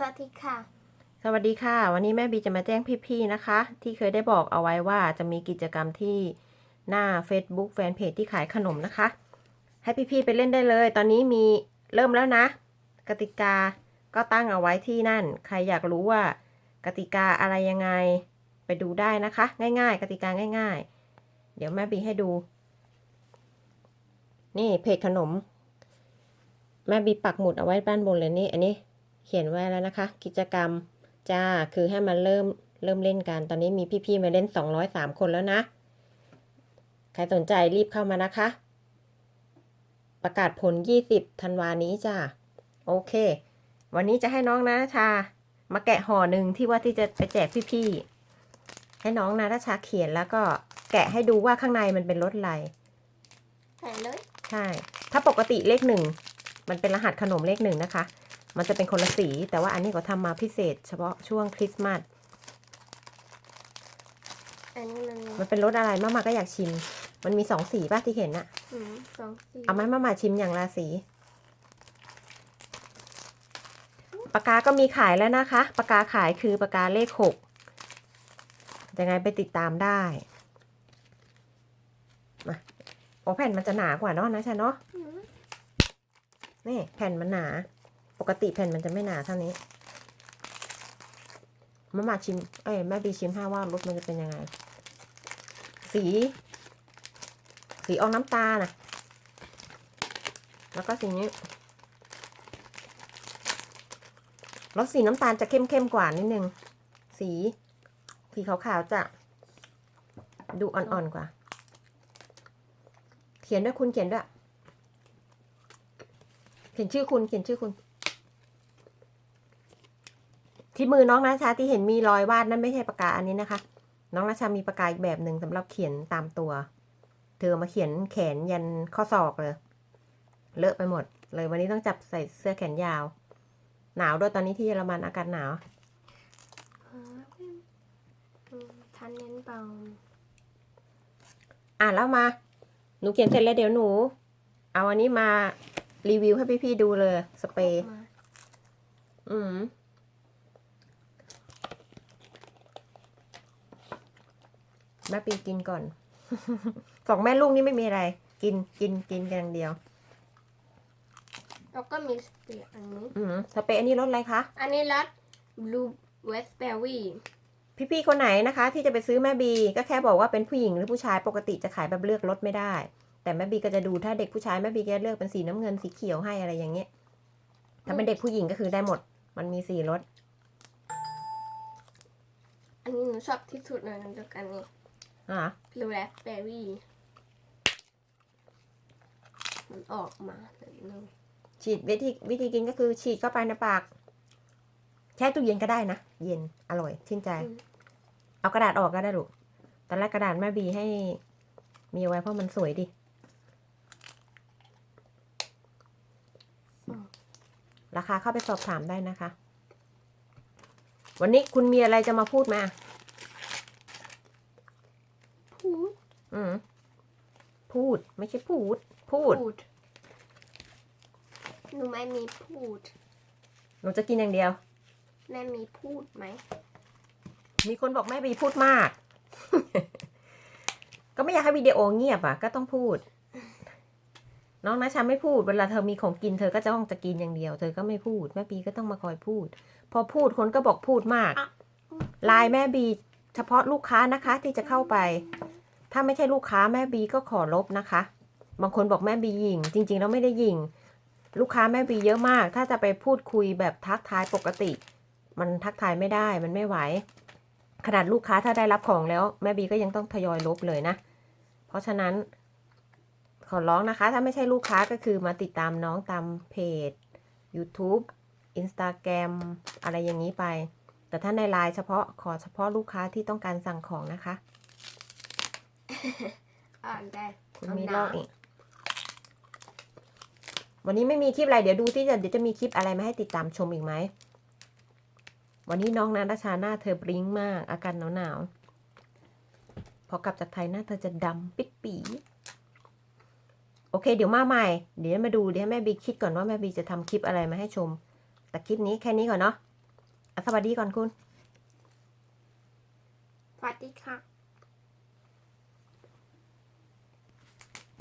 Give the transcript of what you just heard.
สวัสดีค่ะ สวัสดีค่ะ วันนี้แม่บีจะมาแจ้งพี่ๆนะคะ ที่เคยได้บอกเอาไว้ว่าจะมีกิจกรรมที่หน้า Facebook แฟนเพจที่ขายขนมนะคะ ให้พี่ๆไปเล่นได้เลย ตอนนี้มีเริ่มแล้วนะ กติกาก็ตั้งเอาไว้ที่นั่น ใครอยากรู้ว่ากติกาอะไรยังไงไปดูได้นะคะ ง่าย ๆ กติกาง่าย ๆ เดี๋ยวแม่บีให้ดู นี่เพจขนม แม่บีปักหมุดเอาไว้ด้านบนเลยนี่อันนี้ เขียนไว้แล้วนะคะ กิจกรรมจ้าคือให้มันเริ่มเริ่มเล่นกัน ตอนนี้มีพี่ๆมาเล่น 203 คนแล้วนะ ใครสนใจรีบเข้ามานะคะ ประกาศผล 20ธันวานี้จ้าโอเค วันนี้จะให้น้องนาชา มาแกะห่อหนึ่งที่ว่าที่จะไปแจกพี่ๆให้น้องนาชาเขียนแล้วก็แกะให้ดูว่าข้างในมันเป็นรสอะไรใส่เลย ใช่ ถ้าปกติเลขหนึ่ง มันเป็นรหัสขนมเลขหนึ่งนะคะ มันจะเป็นคนละสี แต่ว่าอันนี้ก็ทำมาพิเศษ เฉพาะช่วงคริสต์มาสอันนี้มันมันเป็นรสอะไรมามาก็อยากชิม มันมีสองสีป่ะที่เห็นอะอืมสองสีเอาไหมมามาชิมอย่างละสีปากกาก็มีขายแล้วนะคะ ปากกาขายคือปากกาเลขหกยังไงไปติดตามได้มาโอ้แผ่นมันจะหนากว่าเนาะนะชาเนาะอืมนี่แผ่นมันหนา ปกติแผ่นมันจะไม่หนาเท่านี้มามาชิม เอ้ยแม่บีชิมให้ว่ารสมันจะเป็นยังไง สี สีออกน้ำตาลนะแล้วก็สีนี้รสสีน้ำตาลจะเข้มเข้มกว่านิดนึง สี สีขาวๆจะ ดูอ่อนๆกว่า เขียนด้วยคุณเขียนด้วย เขียนชื่อคุณเขียนชื่อคุณ ที่มือน้องนาชาที่เห็นมีรอยวาดนั่นไม่ใช่ปากกาอันนี้นะคะ น้องนาชามีปากกาอีกแบบหนึ่งสำหรับเขียนตามตัว เธอมาเขียนแขนยันข้อศอกเลย เลอะไปหมด เลยวันนี้ต้องจับใส่เสื้อแขนยาว หนาวด้วยตอนนี้ที่เยอรมันอากาศหนาวอืมอืมทันเน้นเบาอะแล้วมา หนูเขียนเสร็จแล้วเดี๋ยวหนู เอาอันนี้มารีวิวให้พี่ๆดูเลย สเปรย์มาอืม แม่ปีกินก่อน สองแม่ลูกนี่ไม่มีอะไร กินกินกินกันอย่างเดียว แล้วก็มีสเปียร์อันนี้ อืมสเปรย์อันนี้รสอะไรคะ อันนี้รสบลูเวสเบอร์รี่พี่ๆคนไหนนะคะ ที่จะไปซื้อแม่บี ก็แค่บอกว่าเป็นผู้หญิงหรือผู้ชายปกติจะขายแบบเลือกรสไม่ได้ แต่แม่บีก็จะดูถ้าเด็กผู้ชายแม่บีก็จะเลือกเป็นสีน้ำเงินสีเขียวให้อะไรอย่างเงี้ยถ้าเป็นเด็กผู้หญิงก็คือได้หมด มันมีสี่รสอันนี้หนูชอบที่สุดเลยนะเดียวกันนี่ อะบลูเวสเบอร์รี่มันออกมาแบบนึงฉีดวิธีวิธีกินก็คือฉีดเข้าไปในปาก แช่ตู้เย็นก็ได้นะ เย็นอร่อย ชื่นใจ เอากระดาษออกก็ได้ลูกตอนแรกกระดาษแม่บีให้ มีเอาไว้เพราะมันสวยดิราคาเข้าไปสอบถามได้นะคะ วันนี้คุณมีอะไรจะมาพูดไหมา พูด อืมพูดไม่ใช่พูด พูด พูด หนูไม่มีพูด หนูจะกินอย่างเดียว แม่มีพูดไหม มีคนบอกแม่บีพูดมาก ก็ไม่อยากให้วิดีโอเงียบอะ ก็ต้องพูด น้องนะชาไม่พูด เวลาเธอมีของกินเธอก็จะต้องจะกินอย่างเดียว เธอก็ไม่พูด แม่บีก็ต้องมาคอยพูด พอพูดคนก็บอกพูดมากอะไลน์แม่บี เฉพาะลูกค้านะคะที่จะเข้าไป ถ้าไม่ใช่ลูกค้าแม่บีก็ขอลบนะคะ บางคนบอกแม่บียิง จริงๆแล้วไม่ได้ยิง ลูกค้าแม่บีเยอะมาก ถ้าจะไปพูดคุยแบบทักทายปกติ มันทักทายไม่ได้มันไม่ไหว ขนาดลูกค้าถ้าได้รับของแล้ว แม่บีก็ยังต้องทยอยลบเลยนะ เพราะฉะนั้น ขอร้องนะคะ ถ้าไม่ใช่ลูกค้าก็คือมาติดตามน้องตามเพจ YouTube Instagram อะไรอย่างนี้ไป แต่ถ้าในไลน์เฉพาะขอเฉพาะลูกค้าที่ต้องการสั่งของนะคะ อ่านได้คุณมีลอกอีก วันนี้ไม่มีคลิปอะไร เดี๋ยวดูที่จะเดี๋ยวจะมีคลิปอะไรมาให้ติดตามชมอีกไหม วันนี้น้องนาตาชาหน้าเธอบลิงก์มาก อาการหนาวๆพอกลับจากไทยหน้าเธอจะดำปิดปีโอเค เดี๋ยวมาใหม่ เดี๋ยวมาดูเดี๋ยวให้แม่บีคิดก่อนว่าแม่บีจะทำคลิปอะไรมาให้ชม แต่คลิปนี้แค่นี้ก่อนเนาะสวัสดีก่อนคุณสวัสดีค่ะ